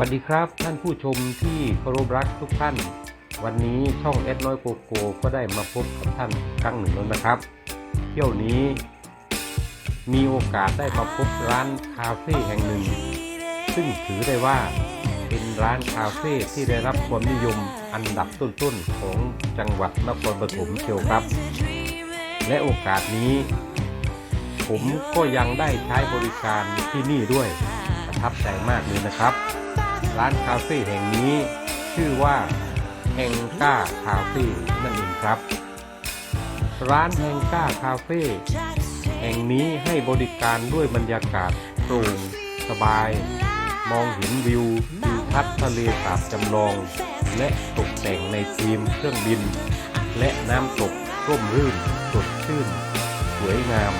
วัสดีครับท่านผู้ชมที่เคารพรักทุกท่าน วันนี้ช่องแอดน้อยโกโก้ก็ได้มาพบกับท่านครั้งหนึ่งแล้วนะครับ เที่ยวนี้มีโอกาสได้มาพบร้านคาเฟ่แห่งหนึ่ง ซึ่งถือได้ว่าเป็นร้านคาเฟ่ที่ได้รับความนิยมอันดับต้นๆของจังหวัดนครปฐมเชียวครับ และโอกาสนี้ ผมก็ยังได้ใช้บริการที่นี่ด้วยประทับใจมากเลยนะครับ ร้านคาเฟ่แห่งนี้ชื่อว่าแฮงก้าคาเฟ่นั่นเองครับ ร้านแฮงก้าคาเฟ่แห่งนี้ให้บริการด้วยบรรยากาศโปร่งสบาย มองเห็นวิวทิวทัศน์ทะเลสาบจำลอง และตกแต่งในทีมเครื่องบิน และน้ำตกร่มรื่นสดชื่น สวยงาม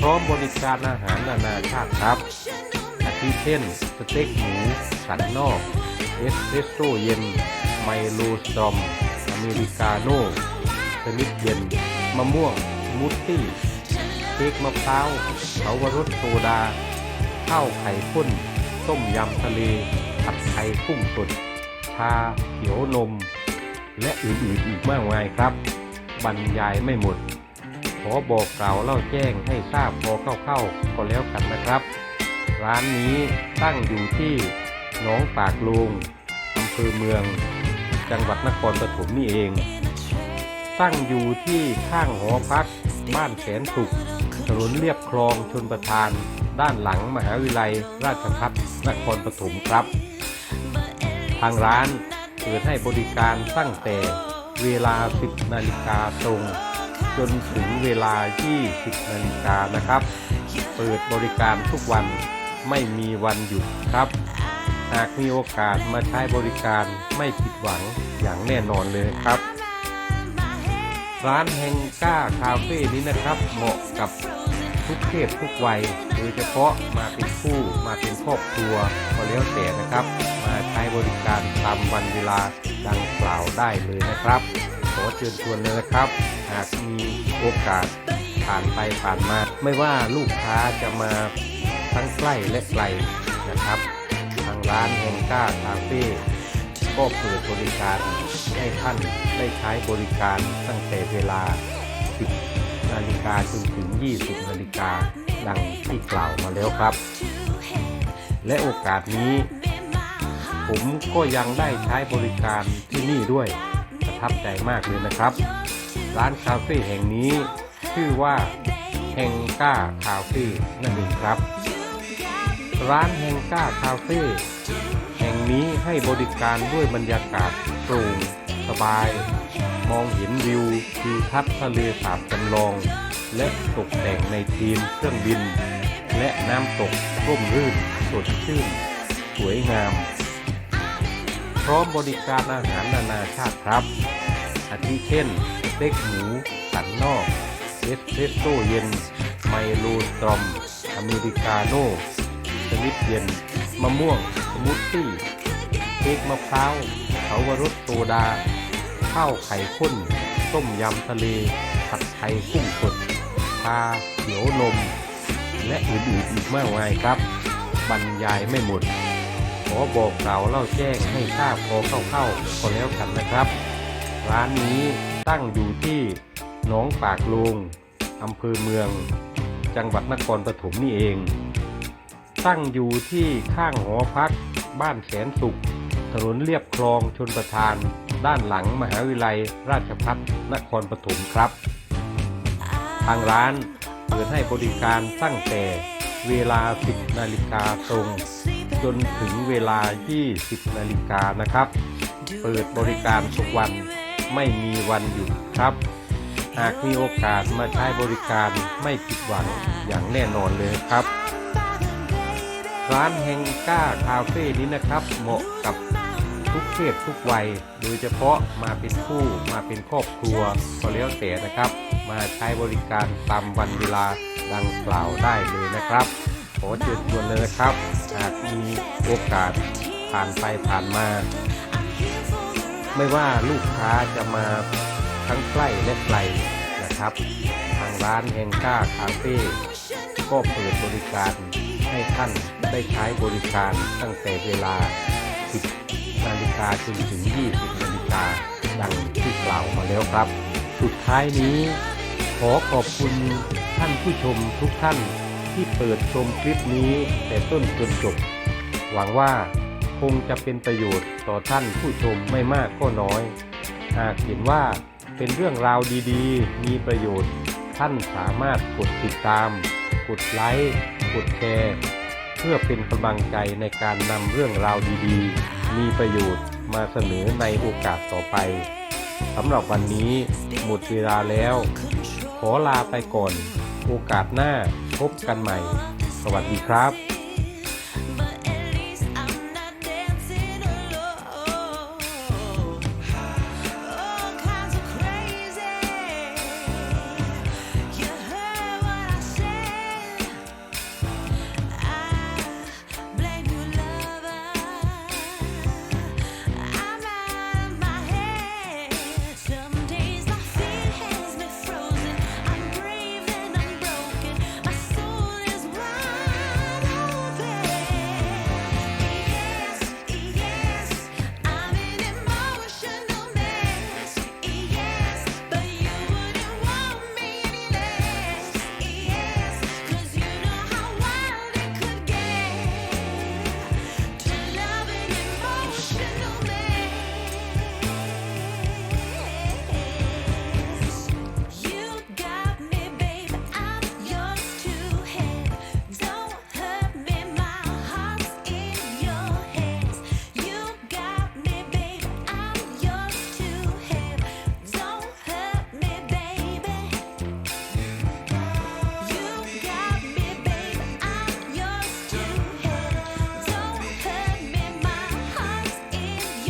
พร้อมบริการอาหารนานาชาติครับ ทิเช่น สเต็กหมู สันนอก เอสเปรสโซ่เย็น ไมโลสตรอม อเมริกาโน่ชนิดเย็น มะม่วงสมูทตี้ เค้กมะพร้าวเผาวรสโซดา ข้าวไข่ข้น ต้มยำทะเล ผัดไทยกุ้งสด ชาเขียวนม และอื่นๆอีกมากมายครับ บรรยายไม่หมด ขอบอกกล่าวเล่าแจ้งให้ทราบพอเข้าๆก็แล้วกันนะครับ ร้านนี้ตั้งอยู่ที่หนองปากลุงอำเภอเมือง จังหวัดนครปฐมนี่เอง ตั้งอยู่ที่ข้างหอพักบ้านแสนสุขถนนเรียบคลองชนประทาน ด้านหลังมหาวิทยาลัยราชภัฏนครปฐมครับ ทางร้านเปิดให้บริการตั้งแต่เวลา 10 นาฬิกาตรง จนถึงเวลา 20 นาฬิกานะครับ เปิดบริการทุกวัน ไม่มีวันหยุดครับ หากมีโอกาสมาใช้บริการไม่ผิดหวังอย่างแน่นอนเลยครับ ร้านแฮงก้าคาเฟ่นี้นะครับ เหมาะกับทุกเพศทุกวัยโดยเฉพาะมาเป็นคู่มาเป็นครอบครัวก็แล้วแต่นะครับ มาใช้บริการตามวันเวลาดังกล่าวได้เลยนะครับ ขอเชิญชวนเลยนะครับ หากมีโอกาสผ่านไปผ่านมา ไม่ว่าลูกค้าจะมา ทั้งใกล้และไกลนะครับ ทางร้านแฮงก้าคาเฟ่ก็เปิดบริการให้ท่านได้ใช้บริการตั้งแต่เวลา 10 นาฬิกาจนถึง 20 นาฬิกาดังที่กล่าวมาแล้วครับ และโอกาสนี้ ผมก็ยังได้ใช้บริการที่นี่ด้วยประทับใจมากเลยนะครับ ร้านคาเฟ่แห่งนี้ชื่อว่าแฮงก้าคาเฟ่นั่นเองครับ ร้านแฮงก้าคาเฟ่แห่งนี้ให้บริการด้วยบรรยากาศโปร่งสบาย มองเห็นวิวทิวทัศน์ทะเลสาบจำลอง และตกแต่งในทีมเครื่องบิน และน้ำตกร่มรื่นสดชื่น สวยงาม พร้อมบริการอาหารนานาชาติครับ อาทิเช่นสเต็กหมูสันนอกเอสเปรสโซเย็น ไมโลตรอม อเมริกาโน่ ชนิดเย็น มะม่วงสมูทตี้เค้กมะพร้าวเผาวรสโซดา ข้าวไข่ข้น ต้มยำทะเล ผัดไทยกุ้งสดชาเขียวนม และอื่นๆอีกมากมายครับ บรรยายไม่หมด ขอบอกกล่าวเล่าแจ้งให้ทราบพอเข้าๆก็แล้วกันนะครับ ร้านนี้ตั้งอยู่ที่หนองปากลงอำเภอเมือง จังหวัดนครปฐมนี่เอง ตั้งอยู่ที่ข้างหอพัก บ้านแสนสุข ถนนเรียบคลองชนประทาน ด้านหลังมหาวิทยาลัยราชภัฏนครปฐมครับ ทางร้านเปิดให้บริการตั้งแต่เวลา 10 นาฬิกาตรง จนถึงเวลา 20 นาฬิกานะครับ เปิดบริการทุกวันไม่มีวันหยุดครับ หากมีโอกาสมาใช้บริการไม่ผิดหวังอย่างแน่นอนเลยครับ ร้านแฮงก้าคาเฟ่นี้นะครับ เหมาะกับทุกเพศทุกวัย โดยเฉพาะมาเป็นคู่มาเป็นครอบครัวก็แล้วแต่นะครับ มาใช้บริการตามวันเวลาดังกล่าวได้เลยนะครับ ขอเชิญชวนเลยนะครับ หากมีโอกาสผ่านไปผ่านมา ไม่ว่าลูกค้าจะมาทั้งใกล้และไกลนะครับ ทางร้านแฮงก้าคาเฟ่ก็เปิดบริการให้ท่าน ได้ใช้บริการตั้งแต่เวลา 10 นาฬิกาจนถึง 20 นาฬิกาดังที่กล่าวมาแล้วครับ สุดท้ายนี้ ขอขอบคุณท่านผู้ชมทุกท่านที่เปิดชมคลิปนี้แต่ต้นจนจบ หวังว่าคงจะเป็นประโยชน์ต่อท่านผู้ชมไม่มากก็น้อย หากเห็นว่าเป็นเรื่องราวดีๆ มีประโยชน์ ท่านสามารถกดติดตาม กดไลค์ กดแชร์ เพื่อเป็นกำลังใจในการนำเรื่องราวดีๆ มีประโยชน์มาเสนอในโอกาสต่อไปสำหรับวันนี้หมดเวลาแล้ว ขอลาไปก่อน โอกาสหน้าพบกันใหม่ สวัสดีครับ